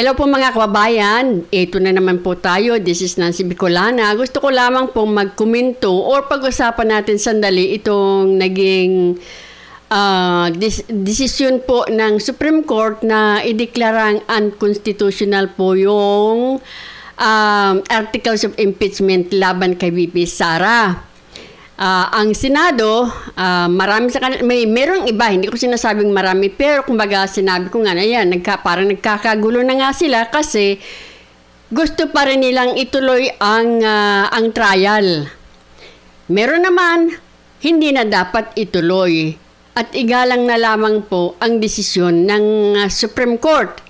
Hello po mga kababayan, ito na naman po tayo. This is Nancy Bicolana. Gusto ko lamang pong magkomento or pag-usapan natin sandali itong naging ah, dis- desisyon po ng Supreme Court na ideklarang unconstitutional po yung um, articles of impeachment laban kay VP Sara. Ah, ang Senado, ah, marami sa kanila, may merong iba, hindi ko sinasabing marami, pero kumbaga sinabi ko nga na yan, nagka, parang nagkakagulo na nga sila kasi gusto pa rin nilang ituloy ang, ah, ang trial. Meron naman, hindi na dapat ituloy. At igalang na lamang po ang desisyon ng ah, Supreme Court.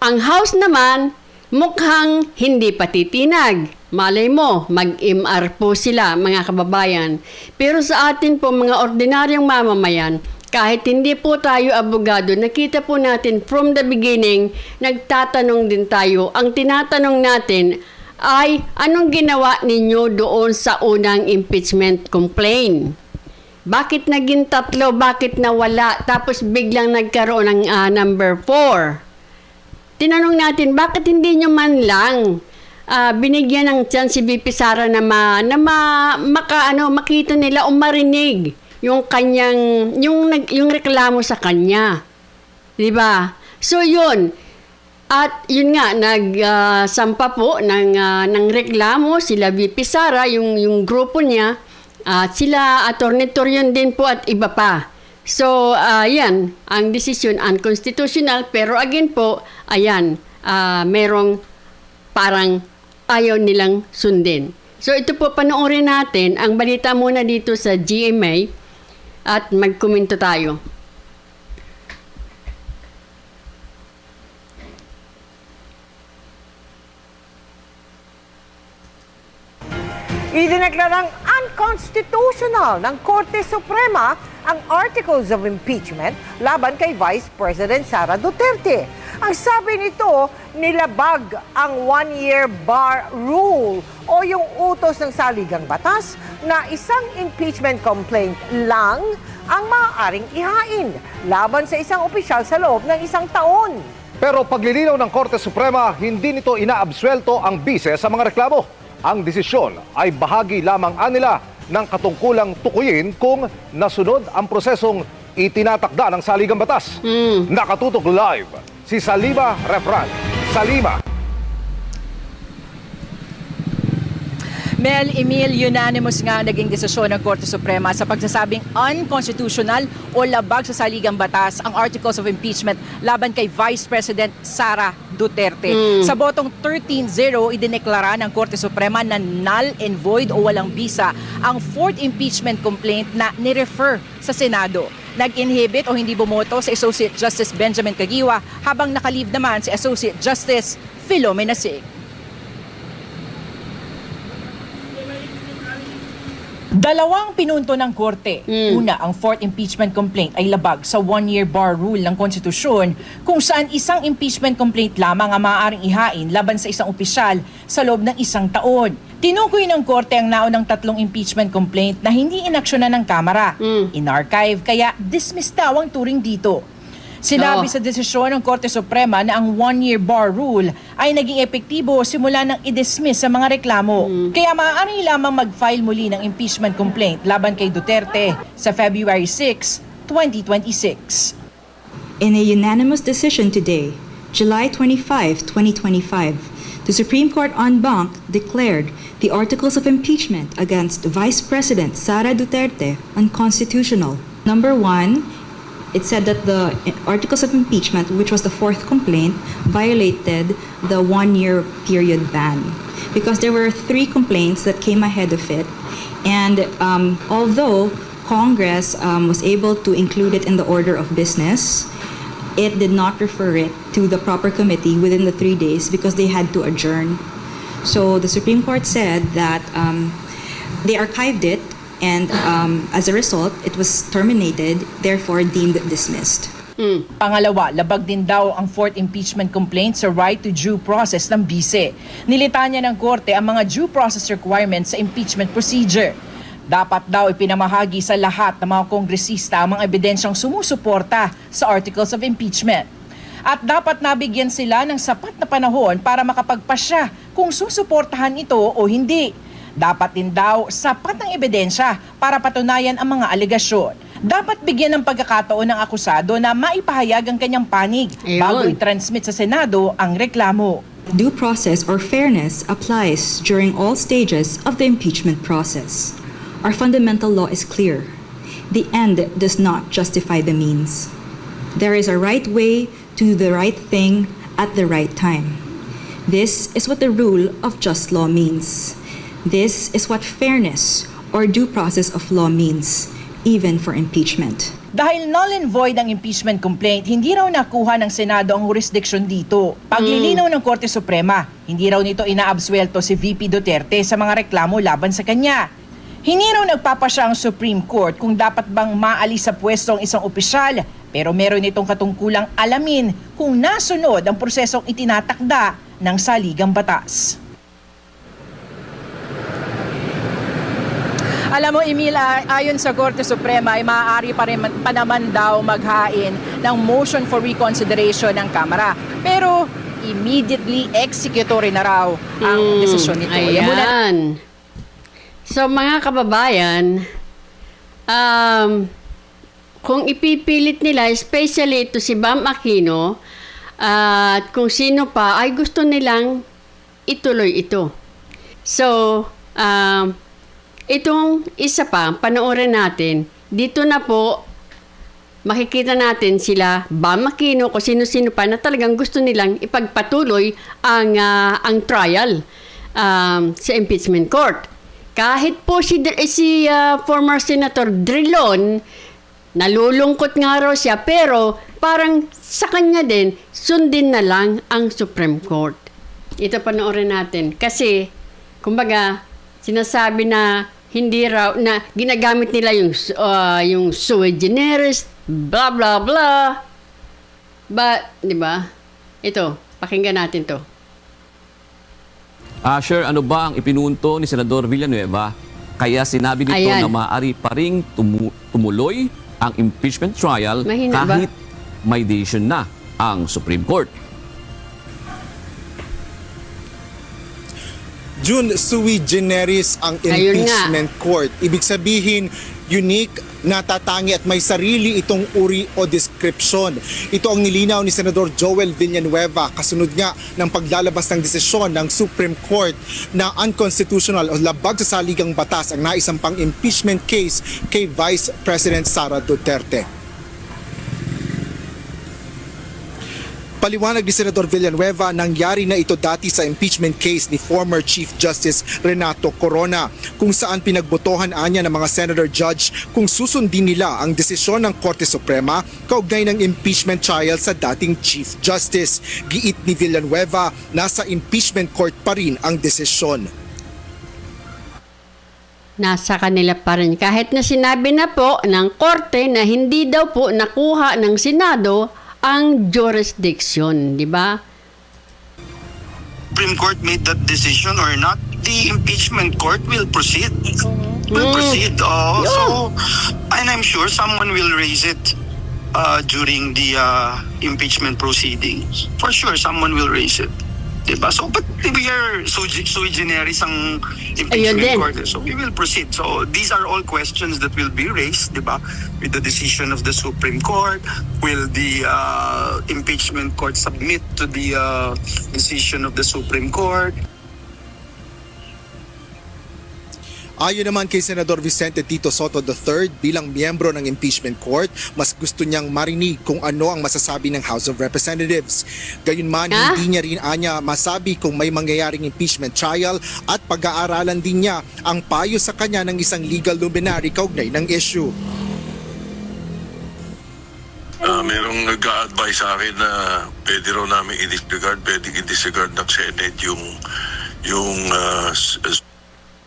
Ang House naman, mukhang hindi patitinag. Malay mo, mag-MR po sila, mga kababayan. Pero sa atin po, mga ordinaryong mamamayan, kahit hindi po tayo abogado, nakita po natin from the beginning, nagtatanong din tayo. Ang tinatanong natin ay, anong ginawa ninyo doon sa unang impeachment complaint? Bakit naging tatlo? Bakit nawala? Tapos biglang nagkaroon ng ah, number four. Tinanong natin, bakit hindi nyo man lang ah, binigyan ng chance si VP Sara na, ma, na ma, maka, ano, makita nila o marinig yung kanyang, yung, nag- yung reklamo sa kanya. Di ba? So, yun. At yun nga, nagsampa po ng, ah, ng reklamo sila VP Sara, yung, yung grupo niya, at sila Atty. Torion din po at iba pa. So, ah, yan, ang desisyon unconstitutional, pero again po, ayan, ah, merong parang ayaw nilang sundin. So, ito po, panoorin natin ang balita muna dito sa GMA at magkomento tayo. Idineklarang unconstitutional ng Korte Suprema ang Articles of Impeachment laban kay Vice President Sara Duterte. Ang sabi nito, nilabag ang one-year bar rule o yung utos ng saligang batas na isang impeachment complaint lang ang maaaring ihain laban sa isang opisyal sa loob ng isang taon. Pero paglilinaw ng Korte Suprema, hindi nito inaabswelto ang bise sa mga reklamo. Ang desisyon ay bahagi lamang anila ng katungkulang tukuyin kung nasunod ang prosesong itinatakda ng saligang batas. Nakatutok live si Salima Refran. Salima. Mel Emil, unanimous nga naging desisyon ng Korte Suprema sa pagsasabing unconstitutional o labag sa saligang batas ang Articles of Impeachment laban kay Vice President Sara Duterte. Sa botong 13-0, idineklara ng Korte Suprema na null and void o walang bisa ang fourth impeachment complaint na nirefer sa Senado. Nag-inhibit o hindi bumoto si Associate Justice Benjamin Kagiwa habang nakalive naman si Associate Justice Philomena Sig. Dalawang pinunto ng korte. Una, ang fourth impeachment complaint ay labag sa one-year bar rule ng konstitusyon kung saan isang impeachment complaint lamang ang maaaring ihain laban sa isang opisyal sa loob ng isang taon. Tinukoy ng korte ang naunang tatlong impeachment complaint na hindi inaksyonan ng Kamara. In-archive, kaya dismiss daw ang turing dito. Sinabi Oo. sa desisyon ng Korte Suprema na ang one-year bar rule ay naging epektibo simula nang i-dismiss sa mga reklamo. Kaya maaari lamang mag-file muli ng impeachment complaint laban kay Duterte sa February 6, 2026. In a unanimous decision today, July 25, 2025, the Supreme Court en banc declared the articles of impeachment against Vice President Sara Duterte unconstitutional. Number one, it said that the articles of impeachment, which was the fourth complaint, violated the one year period ban because there were three complaints that came ahead of it. And um, although Congress um, was able to include it in the order of business, it did not refer it to the proper committee within the three days because they had to adjourn. So the Supreme Court said that um, they archived it, and um, as a result, it was terminated, therefore deemed dismissed. Pangalawa, labag din daw ang fourth impeachment complaint sa right to due process ng bise. Nilitanya ng korte ang mga due process requirements sa impeachment procedure. Dapat daw ipinamahagi sa lahat ng mga kongresista ang mga ebidensyang sumusuporta sa articles of impeachment. at dapat nabigyan sila ng sapat na panahon para makapagpasya kung susuportahan ito o hindi. Dapat din daw sapat ng ebidensya para patunayan ang mga alegasyon. Dapat bigyan ng pagkakataon ng akusado na maipahayag ang kanyang panig Ayun. bago i-transmit sa Senado ang reklamo. Due process or fairness applies during all stages of the impeachment process. Our fundamental law is clear. The end does not justify the means. There is a right way to do the right thing at the right time. This is what the rule of just law means. This is what fairness or due process of law means, even for impeachment. Dahil null and void ang impeachment complaint, hindi raw nakuha ng Senado ang jurisdiction dito. Paglilinaw ng Korte Suprema, hindi raw nito inaabswelto si VP Duterte sa mga reklamo laban sa kanya. Hindi raw nagpapasya ang Supreme Court kung dapat bang maalis sa pwesto ang isang opisyal, pero meron itong katungkulang alamin kung nasunod ang prosesong itinatakda ng saligang batas. Alam mo, Emil, ah, ayon sa Korte Suprema ay maaari pa, rin, pa naman daw maghain ng motion for reconsideration ng Kamara. Pero immediately executory na raw ang Mm, desisyon nito. Muna. Ayan. So mga kababayan, um, kung ipipilit nila, especially ito si Bam Aquino, at kung sino pa, ay gusto nilang ituloy ito. So, um, itong isa pa, panoorin natin, dito na po, makikita natin sila, Bam Aquino, kung sino-sino pa na talagang gusto nilang ipagpatuloy ang, ah, ang trial um, sa impeachment court. Kahit po si, eh, si ah, former Senator Drilon, nalulungkot nga raw siya, pero parang sa kanya din, sundin na lang ang Supreme Court. Ito panoorin natin. Kasi, kumbaga, sinasabi na hindi raw, na ginagamit nila yung, ah, yung sui generis, blah, blah, blah. But, di ba? Ito, pakinggan natin to. Ah, sure, ano ba ang ipinunto ni Senador Villanueva? Kaya sinabi nito Ayan. na maaari pa ring tumu- tumuloy ang impeachment trial Mahina ba? kahit may decision na ang Supreme Court. June, sui generis ang impeachment court. Ibig sabihin, unique, natatangi at may sarili itong uri o description. Ito ang nilinaw ni Senador Joel Villanueva kasunod nga ng paglalabas ng desisyon ng Supreme Court na unconstitutional o labag sa saligang batas ang naisampang impeachment case kay Vice President Sara Duterte. Paliwanag ni Senador Villanueva, nangyari na ito dati sa impeachment case ni former Chief Justice Renato Corona kung saan pinagbotohan anya ng mga senator judge kung susundin nila ang desisyon ng Korte Suprema kaugnay ng impeachment trial sa dating Chief Justice. Giit ni Villanueva, nasa impeachment court pa rin ang desisyon. nasa kanila pa rin. Kahit na sinabi na po ng korte na hindi daw po nakuha ng Senado ang jurisdiction, di ba? Supreme Court made that decision or not, the impeachment court will proceed. Will Mm. proceed. Oh, so, and I'm sure someone will raise it uh, during the uh, impeachment proceedings. For sure, someone will raise it. Diba? So, but we are sui, sui generis ang impeachment court. So, we will proceed. So, these are all questions that will be raised, diba? With the decision of the Supreme Court, will the uh, impeachment court submit to the uh, decision of the Supreme Court? Ayon naman kay Senador Vicente Tito Soto III bilang miyembro ng impeachment court, mas gusto niyang marinig kung ano ang masasabi ng House of Representatives. Gayunman, Ah? hindi niya rin anya masabi kung may mangyayaring impeachment trial at pag-aaralan din niya ang payo sa kanya ng isang legal luminary kaugnay ng issue. Ah, merong nag-a-advise sa akin na pwede raw namin i-disregard, pwede i-disregard ng Senate yung yung s-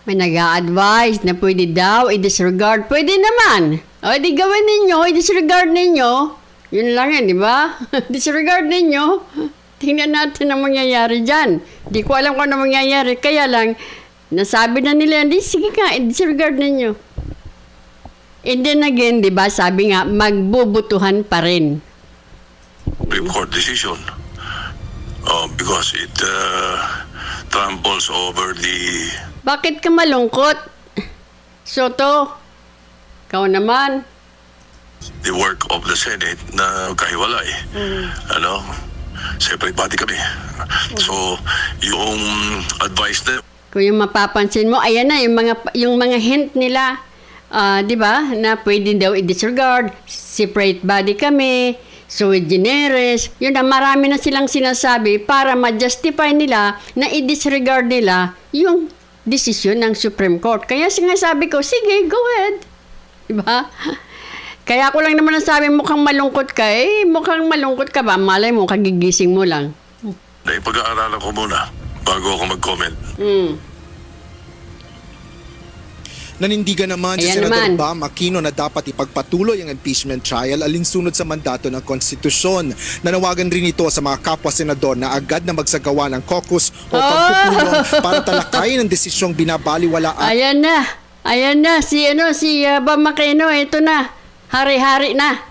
May nag advise na pwede daw i-disregard. Pwede naman. O, di gawin ninyo, i-disregard ninyo. Yun lang yan, di ba? disregard ninyo. Tingnan natin ang mangyayari dyan. Di ko alam kung ano mangyayari. Kaya lang, nasabi na nila, di sige nga, i-disregard ninyo. And then again, di ba, sabi nga, magbubutuhan pa rin. Supreme Court decision. Uh, because it uh, tramples over the Bakit ka malungkot? Soto, ikaw naman. the work of the Senate na kahiwalay. Ano? Separate body kami. So, yung advice na Kung yung mapapansin mo, ayan na, yung mga, yung mga hint nila, ah, di ba, na pwede daw i-disregard, separate body kami, sui generis, yun na, marami na silang sinasabi para ma-justify nila na i-disregard nila yung desisyon ng Supreme Court. Kaya sinasabi ko, sige, go ahead. Di ba? Kaya ako lang naman nasabi, mukhang malungkot ka. Eh, mukhang malungkot ka ba? Malay mo, kagigising mo lang. ipag-aaralan ko muna bago ako mag-comment. Hmm. Nanindigan naman si Ayan Senador naman. Bam Aquino na dapat ipagpatuloy ang impeachment trial alinsunod sa mandato ng konstitusyon. Nanawagan rin ito sa mga kapwa-senador na agad na magsagawa ng caucus o pagpupulong para talakayin ang desisyong binabaliwalaan Ayan na. Ayan na. Si, ano, si uh, Bam Makeno, ito na. Hari-hari na.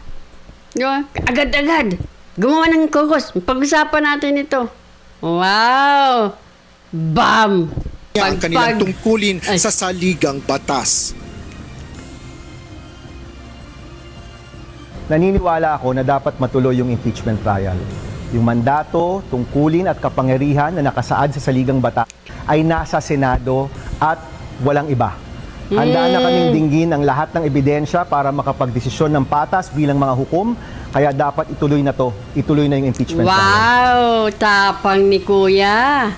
Agad-agad. Gumawa ng kokos. Pag-usapan natin ito. Wow! Bam! Ang kanilang tungkulin Ay. sa saligang batas. naniniwala ako na dapat matuloy yung impeachment trial. Yung mandato, tungkulin at kapangyarihan na nakasaad sa saligang bata ay nasa Senado at walang iba. Handa na kaming dinggin ang lahat ng ebidensya para makapagdesisyon ng patas bilang mga hukom, kaya dapat ituloy na to, ituloy na yung impeachment trial. Wow! Tapang ni Kuya.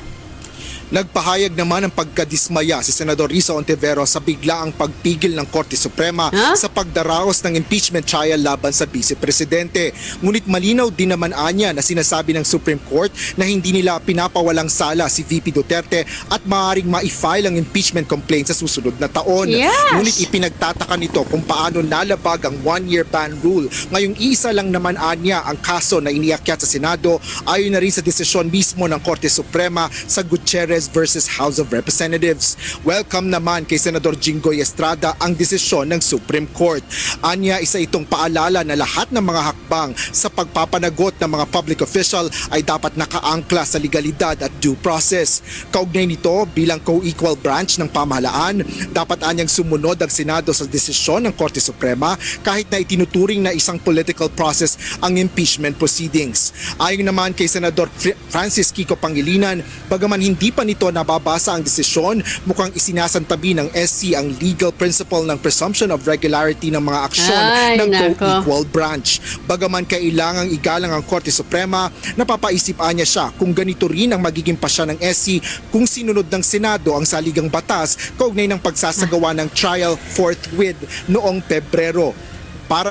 Nagpahayag naman ng pagkadismaya si Senador Risa Ontivero sa biglaang pagpigil ng Korte Suprema Ha? sa pagdaraos ng impeachment trial laban sa Vice Presidente. Ngunit malinaw din naman anya na sinasabi ng Supreme Court na hindi nila pinapawalang sala si VP Duterte at maaaring ma-file ang impeachment complaint sa susunod na taon. Yes! Ngunit ipinagtataka nito kung paano nalabag ang one-year ban rule. Ngayong isa lang naman anya ang kaso na iniakyat sa Senado ayon na rin sa desisyon mismo ng Korte Suprema sa Gutierrez versus House of Representatives. Welcome naman kay Senador Jinggoy Estrada ang desisyon ng Supreme Court. Anya, isa itong paalala na lahat ng mga hakbang sa pagpapanagot ng mga public official ay dapat nakaangkla sa legalidad at due process. Kaugnay nito, bilang co-equal branch ng pamahalaan, dapat anyang sumunod ang Senado sa desisyon ng Korte Suprema kahit na itinuturing na isang political process ang impeachment proceedings. Ayon naman kay Senador Fr- Francis Kiko Pangilinan, bagaman hindi pa nito nababasa ang desisyon, mukhang isinasantabi ng SC ang legal principle ng presumption of regularity ng mga aksyon Ay, ng co-equal branch. Bagaman kailangang igalang ang Korte Suprema, napapaisip niya siya kung ganito rin ang magiging pasya ng SC kung sinunod ng Senado ang saligang batas kaugnay ng pagsasagawa ng trial forthwith noong Pebrero. Para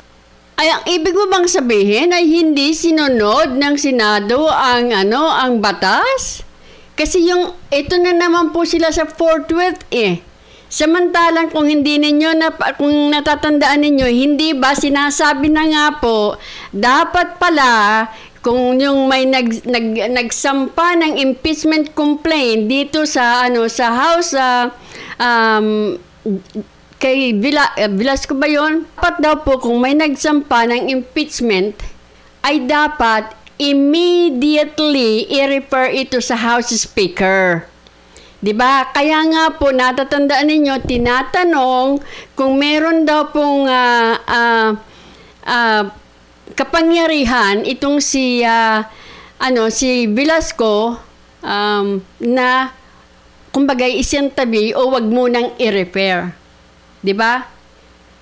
Ay, ang ibig mo bang sabihin ay hindi sinunod ng Senado ang ano, ang batas? Kasi yung ito na naman po sila sa forthwith eh. Samantalang kung hindi ninyo na kung natatandaan ninyo, hindi ba sinasabi na nga po dapat pala kung yung may nag, nag nagsampa ng impeachment complaint dito sa ano sa House ah, um, kay Vila, uh, Velasco ba yun? Dapat daw po kung may nagsampa ng impeachment, ay dapat immediately i-refer ito sa House Speaker. 'Di ba? Kaya nga po natatandaan ninyo tinatanong kung meron daw pong ah, ah, ah, kapangyarihan itong si ah, ano si Velasco um, na kumbaga isintabi o wag mo nang i-repair. 'Di ba?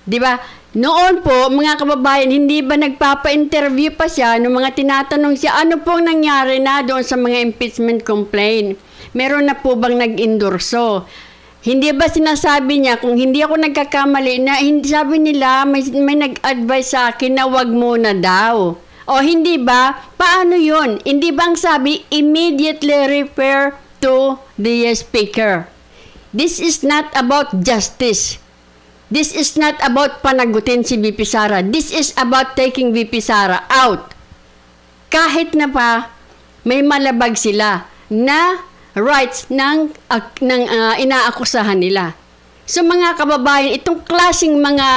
'Di ba? Noon po, mga kababayan, hindi ba nagpapa-interview pa siya nung mga tinatanong siya, ano pong nangyari na doon sa mga impeachment complaint? Meron na po bang nag-endorso? Hindi ba sinasabi niya, kung hindi ako nagkakamali, na hindi, sabi nila, may, may nag-advise sa akin na wag muna daw. O hindi ba? Paano yun? Hindi bang sabi, immediately refer to the speaker? This is not about justice. This is not about panagutin si VP Sara. This is about taking VP Sara out. Kahit na pa may malabag sila na rights ng, ak- ng ah, inaakusahan nila. So mga kababayan, itong klasing mga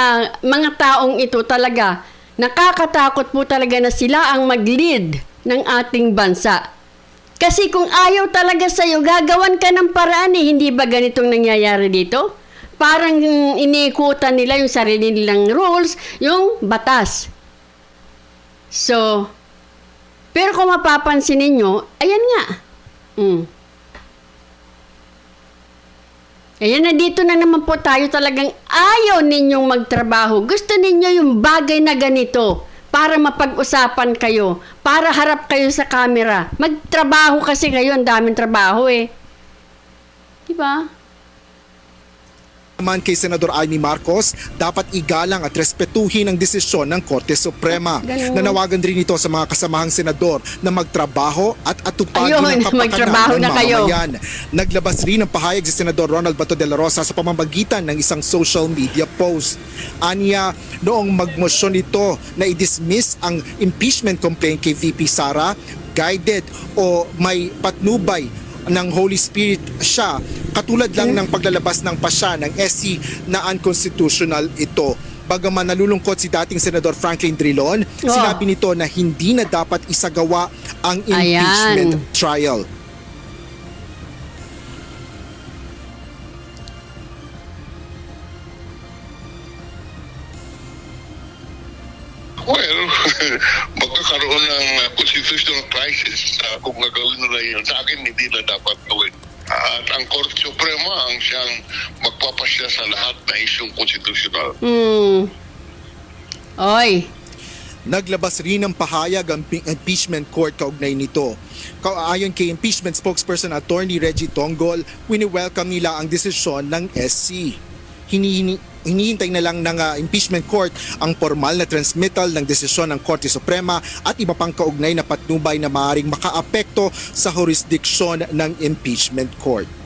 mga taong ito talaga Nakakatakot po talaga na sila ang mag-lead ng ating bansa. Kasi kung ayaw talaga sa'yo, gagawan ka ng paraan eh. Hindi ba ganitong nangyayari dito? Parang iniikutan nila yung sarili nilang rules, yung batas. So, pero kung mapapansin ninyo, ayan nga. Mm. Ayan na dito na naman po tayo talagang ayaw ninyong magtrabaho. Gusto ninyo yung bagay na ganito para mapag-usapan kayo, para harap kayo sa camera. Magtrabaho kasi ang daming trabaho eh. Diba? Naman kay Senador Amy Marcos, dapat igalang at respetuhin ang desisyon ng Korte Suprema. Ganun. Nanawagan rin ito sa mga kasamahang senador na magtrabaho at atupagin ang kapakanan ng na mamamayan. Naglabas rin ng pahayag si Senador Ronald Bato de la Rosa sa pamamagitan ng isang social media post. Anya, noong magmosyon ito na i-dismiss ang impeachment complaint kay VP Sara, guided o may patnubay ng Holy Spirit siya katulad lang ng paglalabas ng pasya ng SC na unconstitutional ito. Bagaman nalulungkot si dating Senador Franklin Drilon, Oh. sinabi nito na hindi na dapat isagawa ang impeachment Ayan. trial. Well, magkakaroon ng uh, constitutional crisis uh, kung gagawin nila yun. Sa akin, hindi na dapat gawin. At ang Korte Suprema ang siyang magpapasya sa lahat na isyong constitutional. Hmm. Oy. Naglabas rin ng pahayag ang impeachment court kaugnay nito. Ayon kay impeachment spokesperson attorney Reggie Tonggol, wini-welcome nila ang desisyon ng SC. Hinihini, hinihintay na lang ng ah, impeachment court ang formal na transmittal ng desisyon ng Korte Suprema at iba pang kaugnay na patnubay na maaaring makaapekto sa jurisdiksyon ng impeachment court.